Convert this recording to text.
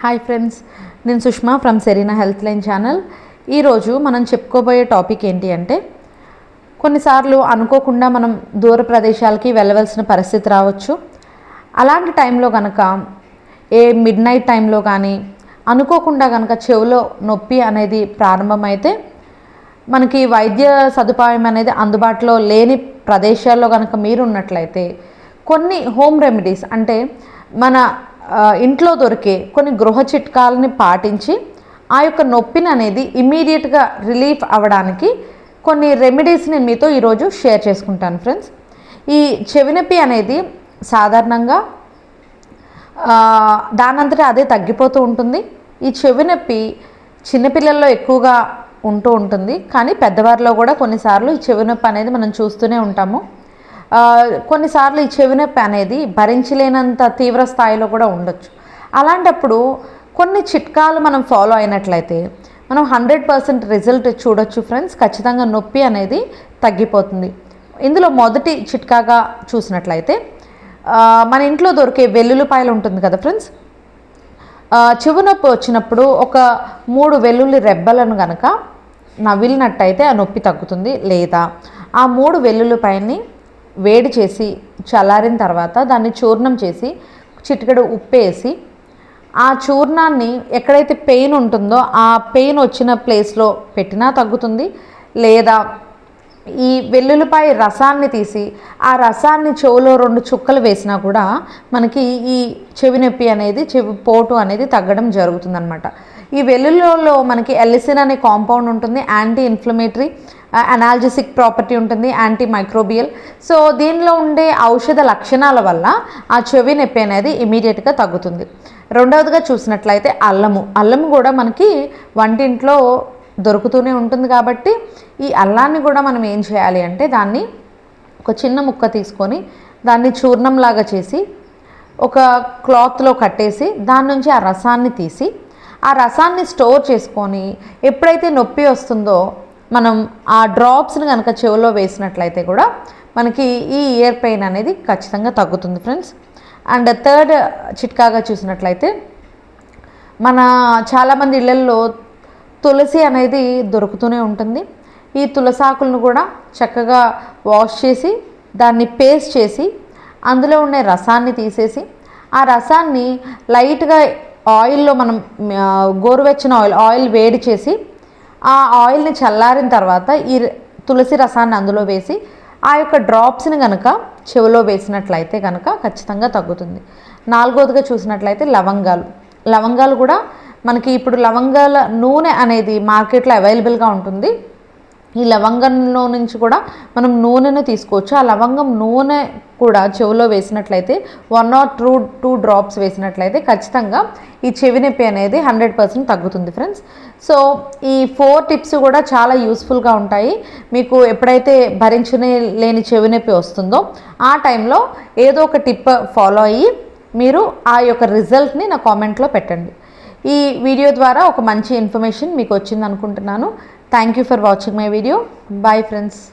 Hi friends నేను Sushma from Serena health line channel. ఈరోజు మనం చెప్పుకోబోయే టాపిక్ ఏంటి అంటే కొన్నిసార్లు అనుకోకుండా మనం దూర ప్రదేశాలకి వెళ్ళవలసిన పరిస్థితి రావచ్చు. అలాంటి టైంలో కనుక ఏ మిడ్ నైట్ టైంలో కానీ అనుకోకుండా కనుక చెవిలో నొప్పి అనేది ప్రారంభమైతే మనకి వైద్య సదుపాయం అనేది అందుబాటులో లేని ప్రదేశాల్లో కనుక మీరు ఉన్నట్లయితే కొన్ని హోమ్ రెమెడీస్ అంటే మన ఇంట్లో దొరికే కొన్ని గృహ చిట్కాలని పాటించి ఆ యొక్క నొప్పిని అనేది ఇమీడియట్గా రిలీఫ్ అవ్వడానికి కొన్ని రెమెడీస్ నేను మీతో ఈరోజు షేర్ చేసుకుంటాను ఫ్రెండ్స్ ఈ చెవినొప్పి అనేది సాధారణంగా దానంతటా అదే తగ్గిపోతూ ఉంటుంది. ఈ చెవినొప్పి చిన్నపిల్లల్లో ఎక్కువగా ఉంటూ ఉంటుంది. కానీ పెద్దవారిలో కూడా కొన్నిసార్లు ఈ చెవినొప్పి అనేది మనం చూస్తూనే ఉంటాము. కొన్నిసార్లు ఈ చెవి నొప్పి అనేది భరించలేనంత తీవ్ర స్థాయిలో కూడా ఉండొచ్చు. అలాంటప్పుడు కొన్ని చిట్కాలు మనం ఫాలో అయినట్లయితే మనం హండ్రెడ్ పర్సెంట్ రిజల్ట్ చూడొచ్చు ఫ్రెండ్స్ ఖచ్చితంగా నొప్పి అనేది తగ్గిపోతుంది. ఇందులో మొదటి చిట్కాగా చూసినట్లయితే మన ఇంట్లో దొరికే వెల్లుల్లిపాయలు ఉంటుంది కదా ఫ్రెండ్స్ చెవునొప్పి నొప్పి వచ్చినప్పుడు ఒక మూడు వెల్లుల్లి రెబ్బలను గనక నవిలినట్టయితే ఆ నొప్పి తగ్గుతుంది లేదా ఆ మూడు వెల్లుల్లిపాయల్ని వేడి చేసి చల్లారిన తర్వాత దాన్ని చూర్ణం చేసి చిటికెడు ఉప్పు వేసి ఆ చూర్ణాన్ని ఎక్కడైతే పెయిన్ ఉంటుందో ఆ పెయిన్ వచ్చిన ప్లేస్లో పెట్టినా తగ్గుతుంది. లేదా ఈ వెల్లుల్లిపాయ రసాన్ని తీసి ఆ రసాన్ని చెవులో రెండు చుక్కలు వేసినా కూడా మనకి ఈ చెవి నొప్పి అనేది చెవి పోటు అనేది తగ్గడం జరుగుతుందన్నమాట. ఈ వెల్లుల్లిలో మనకి ఎల్లిసిన్ అనే కాంపౌండ్ ఉంటుంది యాంటీ ఇన్ఫ్లమేటరీ అనాల్జెసిక్ ప్రాపర్టీ ఉంటుంది యాంటీ మైక్రోబియల్ సో దీనిలో ఉండే ఔషధ లక్షణాల వల్ల ఆ చెవి నొప్పి అనేది ఇమీడియట్గా తగ్గుతుంది. రెండవదిగా చూసినట్లయితే అల్లము. అల్లము కూడా మనకి వంటింట్లో దొరుకుతూనే ఉంటుంది కాబట్టి ఈ అల్లాన్ని కూడా మనం ఏం చేయాలి అంటే దాన్ని ఒక చిన్న ముక్క తీసుకొని దాన్ని చూర్ణంలాగా చేసి ఒక క్లాత్లో కట్టేసి దాని నుంచి ఆ రసాన్ని తీసి ఆ రసాన్ని స్టోర్ చేసుకొని ఎప్పుడైతే నొప్పి వస్తుందో మనం ఆ డ్రాప్స్ని కనుక చెవిలో వేసినట్లయితే కూడా మనకి ఈ ఇయర్ పెయిన్ అనేది ఖచ్చితంగా తగ్గుతుంది ఫ్రెండ్స్ అండ్ థర్డ్ చిట్కాగా చూసినట్లయితే మన చాలామంది ఇళ్ళల్లో తులసి అనేది దొరుకుతూనే ఉంటుంది. ఈ తులసాకులను కూడా చక్కగా వాష్ చేసి దాన్ని పేస్ట్ చేసి అందులో ఉండే రసాన్ని తీసేసి ఆ రసాన్ని లైట్గా ఆయిల్లో మనం గోరువెచ్చిన గోరువెచ్చని ఆయిల్ ఆయిల్ వేడి చేసి ఆ ఆయిల్ని చల్లారిన తర్వాత ఈ తులసి రసాన్ని అందులో వేసి ఆ యొక్క డ్రాప్స్ని కనుక చెవిలో వేసినట్లయితే కనుక ఖచ్చితంగా తగ్గుతుంది. నాలుగోదిగా చూసినట్లయితే లవంగాలు. లవంగాలు కూడా మనకి ఇప్పుడు లవంగాల నూనె అనేది మార్కెట్లో అవైలబుల్గా ఉంటుంది. ఈ లవంగంలో నుంచి కూడా మనం నూనెను తీసుకోవచ్చు. ఆ లవంగం నూనె కూడా చెవిలో వేసినట్లయితే one or two two drops వేసినట్లయితే ఖచ్చితంగా ఈ చెవి నొప్పి అనేది హండ్రెడ్ పర్సెంట్ తగ్గుతుంది ఫ్రెండ్స్ సో ఈ ఫోర్ టిప్స్ కూడా చాలా యూస్ఫుల్గా ఉంటాయి. మీకు ఎప్పుడైతే భరించనే లేని చెవి నొప్పి వస్తుందో ఆ టైంలో ఏదో ఒక టిప్ ఫాలో అయ్యి మీరు ఆ యొక్క రిజల్ట్ని నా కామెంట్లో పెట్టండి. ఈ వీడియో ద్వారా ఒక మంచి ఇన్ఫర్మేషన్ మీకు వచ్చింది అనుకుంటున్నాను Thank you for watching my video. Bye friends.